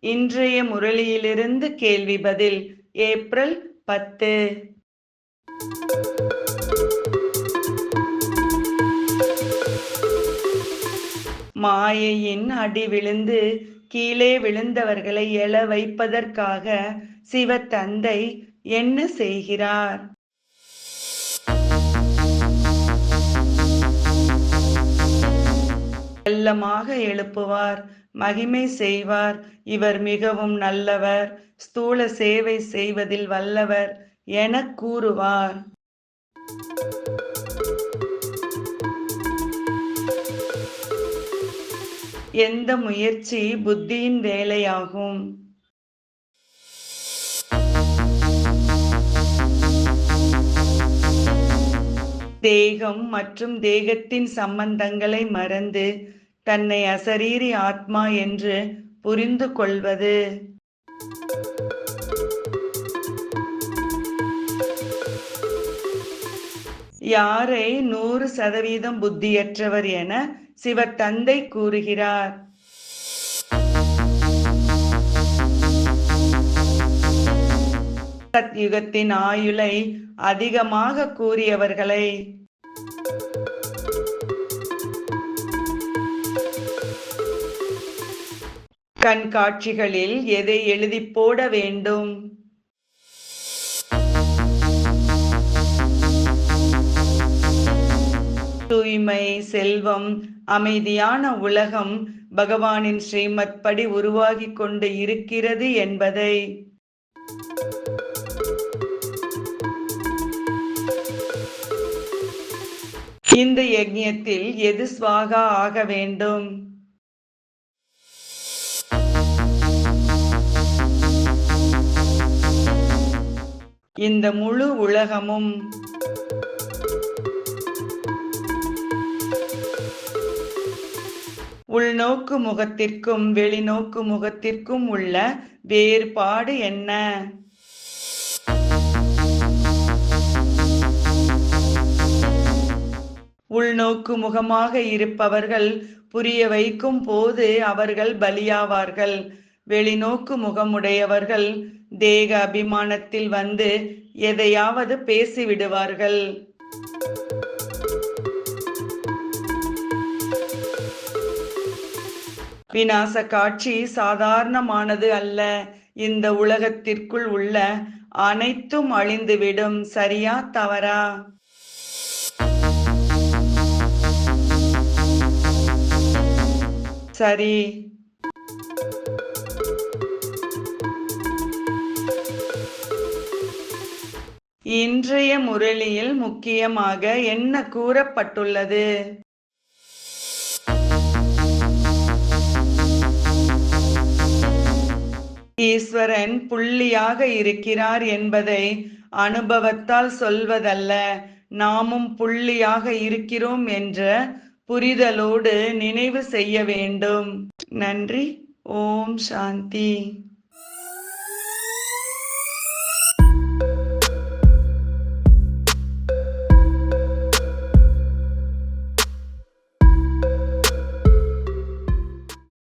இன்றைய முரளியிலிருந்து கேள்வி பதில் ஏப்ரல் பத்து. மாயையின் அடி விழுந்து கீழே விழுந்தவர்களை எழ வைப்பதற்காக சிவத்தந்தை என்ன செய்கிறார்? செல்லமாக எழுப்புவார். மகிமை செய்வார். இவர் மிகவும் நல்லவர். ஸ்தூல சேவை செய்வதில் வல்லவர் என கூறுவார். எந்த முயற்சி புத்தியின் வேலையாகும்? தேகம் மற்றும் தேகத்தின் சம்பந்தங்களை மறந்து தன்னை அசரீரி ஆத்மா என்று புரிந்து கொள்வது. யாரை நூறு சதவீதம் புத்தியற்றவர் என சிவத்தந்தை கூறுகிறார். சத்யுகத்தின் ஆயுளை அதிகமாக கூறியவர்களை. கண்காட்சிகளில் எதை எழுதி போட வேண்டும்? தூய்மை செல்வம் அமைதியான உலகம் பகவானின் ஸ்ரீமத் படி உருவாகி கொண்டு இருக்கிறது என்பதை. இந்த யஜ்யத்தில் எது ஸ்வாகா ஆக வேண்டும்? இந்த முழு உலகமும். உள்நோக்கு முகத்திற்கும் வெளிநோக்கு முகத்திற்கும் உள்ள வேறுபாடு என்ன? உள்நோக்கு முகமாக இருப்பவர்கள் புரிய வைக்கும் போது அவர்கள் பலியாவார்கள். வெளிநோக்கு முகமுடையவர்கள் தேக அபிமானத்தில் வந்து எதையாவது பேசிவிடுவார்கள். விநாச காட்சி சாதாரணமானது அல்ல. இந்த உலகத்திற்குள் உள்ள அனைத்தும் அழிந்துவிடும். சரியா தவறா? சரி. இன்றைய முரளியில் முக்கியமாக என்ன கூறப்பட்டுள்ளது? ஈஸ்வரன் புள்ளியாக இருக்கிறார் என்பதை அனுபவத்தால் சொல்வதல்ல. நாமும் புள்ளியாக இருக்கிறோம் என்ற புரிதலோடு நினைவு செய்ய வேண்டும். நன்றி. ஓம் சாந்தி.